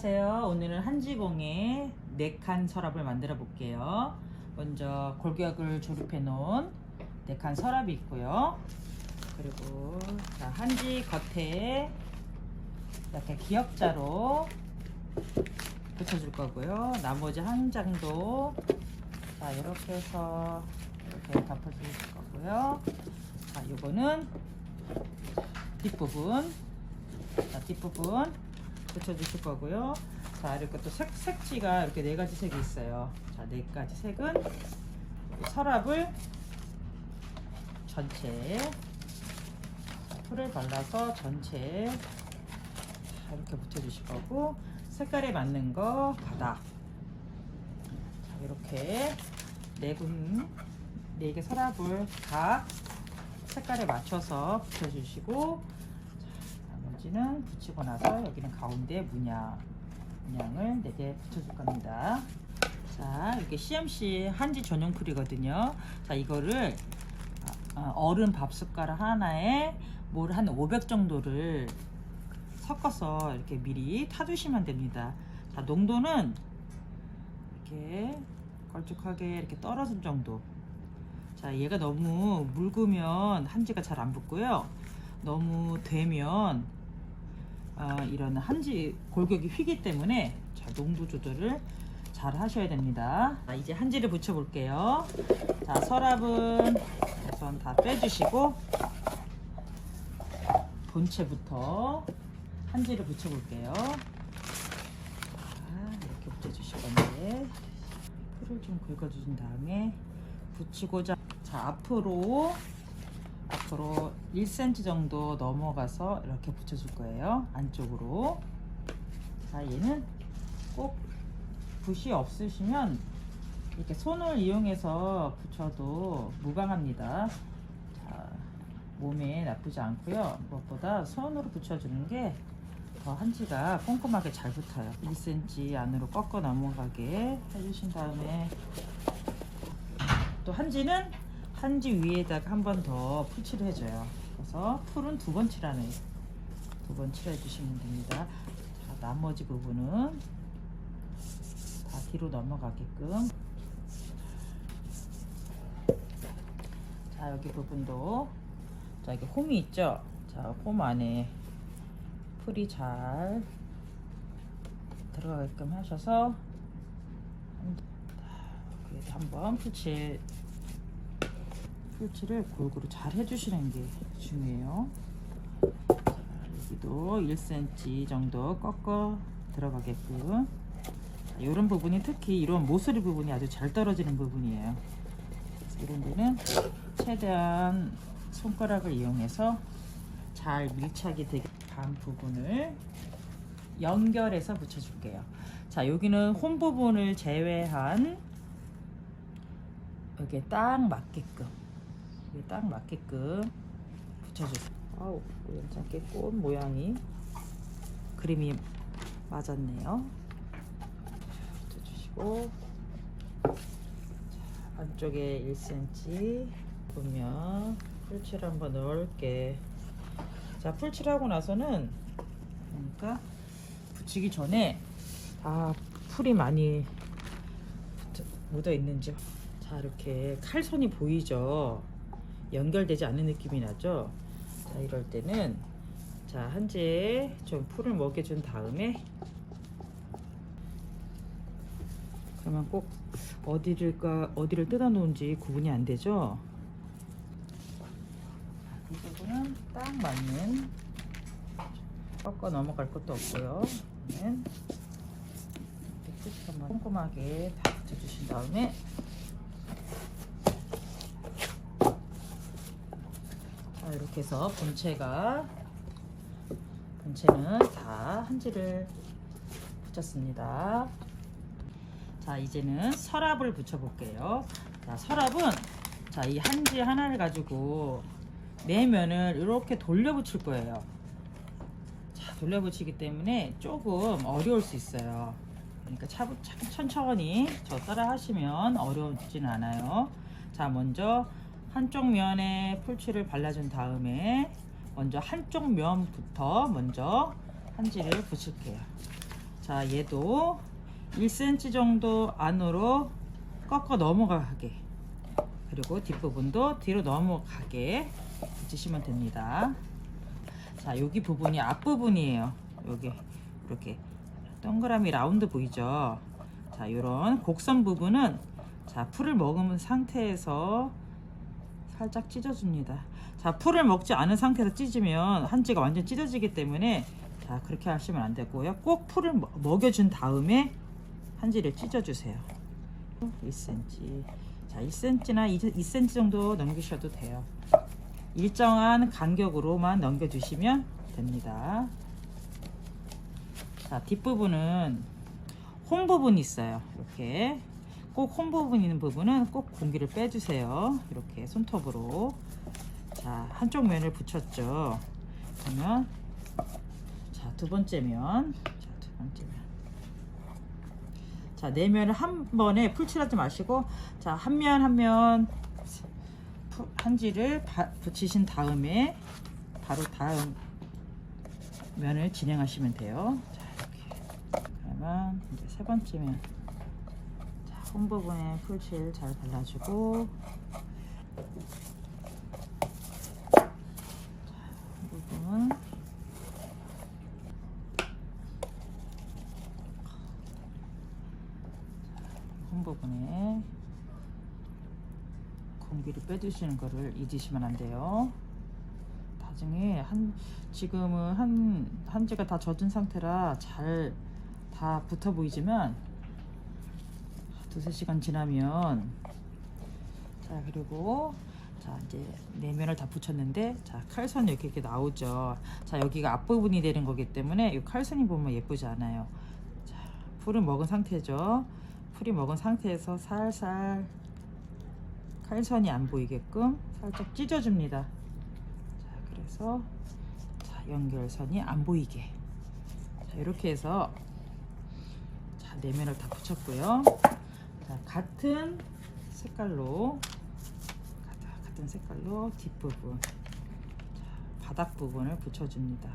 안녕하세요. 오늘은 한지봉의 네칸 서랍을 만들어 볼게요. 먼저 골격을 조립해 놓은 네칸 서랍이 있고요. 그리고 자, 한지 겉에 이렇게 기역자로 붙여줄 거고요. 나머지 한 장도 자 이렇게 해서 이렇게 덮어줄 거고요. 자 이거는 뒷부분 자, 뒷부분 붙여주실 거고요. 자, 이렇게 또 색, 색지가 이렇게 네 가지 색이 있어요. 자, 네 가지 색은 서랍을 전체 자, 풀을 발라서 전체 자, 이렇게 붙여주실 거고 색깔에 맞는 거 바닥 자, 이렇게 네군 네 개 서랍을 각 색깔에 맞춰서 붙여주시고 나머지는 붙이고 나서 여기는 가운데 문양 문양을 4개 붙여줄 겁니다. 자 이렇게 CMC 한지 전용 풀이거든요. 자 이거를 아, 아, 어른 밥 숟가락 하나에 물한500 정도를 섞어서 이렇게 미리 타두시면 됩니다. 자 농도는 이렇게 걸쭉하게 이렇게 떨어진 정도. 자 얘가 너무 묽으면 한지가 잘 안 붙고요. 너무 되면 아, 이런 한지 골격이 휘기 때문에 자, 농도 조절을 잘 하셔야 됩니다. 자, 이제 한지를 붙여 볼게요. 자, 서랍은 우선 다 빼주시고 본체부터 한지를 붙여 볼게요. 자, 이렇게 붙여 주실 건데 풀을 좀 긁어 주신 다음에 붙이고자 자, 앞으로 앞으로 1cm 정도 넘어가서 이렇게 붙여줄 거예요. 안쪽으로. 자, 얘는 꼭 붓이 없으시면 이렇게 손을 이용해서 붙여도 무방합니다. 자, 몸에 나쁘지 않고요. 무엇보다 손으로 붙여주는 게 더 한지가 꼼꼼하게 잘 붙어요. 1cm 안으로 꺾어 넘어가게 해주신 다음에 또 한지는 한지 위에다가 한 번 더 풀칠을 해줘요. 그래서 풀은 두 번 칠하네. 두번 칠해 주시면 됩니다. 자, 나머지 부분은 다 뒤로 넘어가게끔. 자, 여기 부분도 자, 여기 홈이 있죠? 자, 홈 안에 풀이 잘 들어가게끔 하셔서 한번 풀칠 풀칠을 골고루 잘 해주시는 게 중요해요. 자, 여기도 1cm 정도 꺾어 들어가게끔. 이런 부분이 특히 이런 모서리 부분이 아주 잘 떨어지는 부분이에요. 이런 데는 최대한 손가락을 이용해서 잘 밀착이 되게 반 부분을 연결해서 붙여줄게요. 자, 여기는 홈 부분을 제외한 여기에 딱 맞게끔 여기 딱 맞게끔 붙여주세요. 아우 우연찮게 꽃 모양이 그림이 맞았네요. 붙여주시고 자, 안쪽에 1cm 보면 풀칠 한번 넓게 자 풀칠하고 나서는 그러니까 붙이기 전에 다 풀이 많이 묻어 있는지 자 이렇게 칼선이 보이죠 연결되지 않는 느낌이 나죠? 자 이럴 때는 자 한지에 좀 풀을 먹여준 다음에 그러면 꼭 어디를까 어디를 뜯어 놓은지 구분이 안 되죠? 이 부분은 딱 맞는 꺾어 넘어갈 것도 없고요. 꼼꼼하게 다 붙여주신 다음에 자 이렇게 해서 본체가 본체는 다 한지를 붙였습니다. 자 이제는 서랍을 붙여 볼게요. 자 서랍은 자 이 한지 하나를 가지고 네 면을 이렇게 돌려 붙일 거예요. 자 돌려 붙이기 때문에 조금 어려울 수 있어요. 그러니까 차, 차, 천천히 저 따라 하시면 어렵지는 않아요. 자 먼저 한쪽 면에 풀칠을 발라준 다음에 먼저 한쪽 면부터 먼저 한지를 붙일게요. 자, 얘도 1cm 정도 안으로 꺾어 넘어가게. 그리고 뒷부분도 뒤로 넘어가게 붙이시면 됩니다. 자, 여기 부분이 앞부분이에요. 여기 이렇게 동그라미 라운드 보이죠? 자, 이런 곡선 부분은 자, 풀을 먹은 상태에서 살짝 찢어줍니다. 자, 풀을 먹지 않은 상태에서 찢으면 한지가 완전 찢어지기 때문에 자, 그렇게 하시면 안 되고요. 꼭 풀을 먹- 먹여준 다음에 한지를 찢어주세요. 1cm. 자, 1cm나 2cm 정도 넘기셔도 돼요. 일정한 간격으로만 넘겨주시면 됩니다. 자, 뒷부분은 홈 부분이 있어요. 이렇게 꼭 홈 부분 있는 부분은 꼭 공기를 빼주세요. 이렇게 손톱으로. 자, 한쪽 면을 붙였죠. 그러면 자, 두 번째 면. 자, 두 번째 면. 자, 네 면을 한 번에 풀칠하지 마시고 자, 한 면 한 면 한지를 바- 붙이신 다음에 바로 다음 면을 진행하시면 돼요. 자, 이렇게. 그러면 이제 세 번째 면. 자, 홈 부분에 풀칠 잘 발라주고 부분 홈 부분에 공기를 빼주시는 거를 잊으시면 안 돼요. 나중에 한 지금은 한 한지가 다 젖은 상태라 잘 다 붙어 보이지만 두세 시간 지나면 자 그리고 자 이제 내면을 다 붙였는데 자 칼선이 이렇게, 이렇게 나오죠. 자 여기가 앞부분이 되는 거기 때문에 이 칼선이 보면 예쁘지 않아요. 자 풀을 먹은 상태죠. 풀이 먹은 상태에서 살살 칼선이 안 보이게끔 살짝 찢어줍니다. 자, 그래서 자, 연결선이 안 보이게. 자, 이렇게 해서 자, 내면을 다 붙였고요. 자, 같은 색깔로 같- 같은 색깔로 뒷부분 자, 바닥 부분을 붙여줍니다.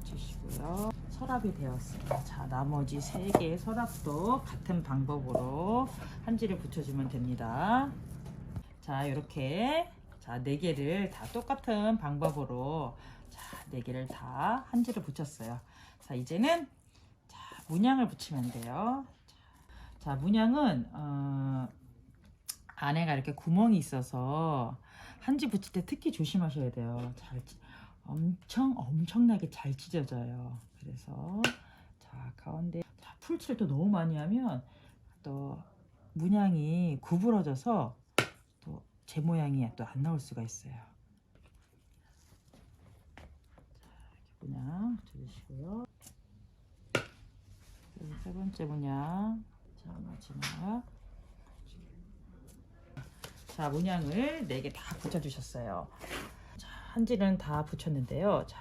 붙이시고요. 서랍이 되었습니다. 자, 나머지 세 개의 서랍도 같은 방법으로 한지를 붙여주면 됩니다. 자, 이렇게 자, 네 개를 다 똑같은 방법으로 자, 네 개를 다 한지를 붙였어요. 자, 이제는 자, 문양을 붙이면 돼요. 자, 문양은 어, 안에가 이렇게 구멍이 있어서 한지 붙일 때 특히 조심하셔야 돼요. 잘 찢- 엄청 엄청나게 잘 찢어져요. 그래서 자 가운데 자, 풀칠을 또 너무 많이 하면 또 문양이 구부러져서 또 제 모양이 또 안 나올 수가 있어요. 자, 이렇게 문양 붙여주시고요. 세 번째 문양 자 마지막 자 문양을 네 개 다 붙여주셨어요. 자, 한지는 다 붙였는데요. 자,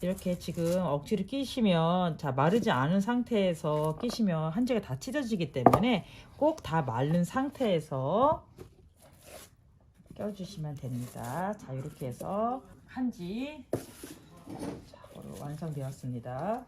이렇게 지금 억지로 끼시면 자 마르지 않은 상태에서 끼시면 한지가 다 찢어지기 때문에 꼭 다 마른 상태에서 껴주시면 됩니다. 자 이렇게 해서 한지 자, 완성되었습니다.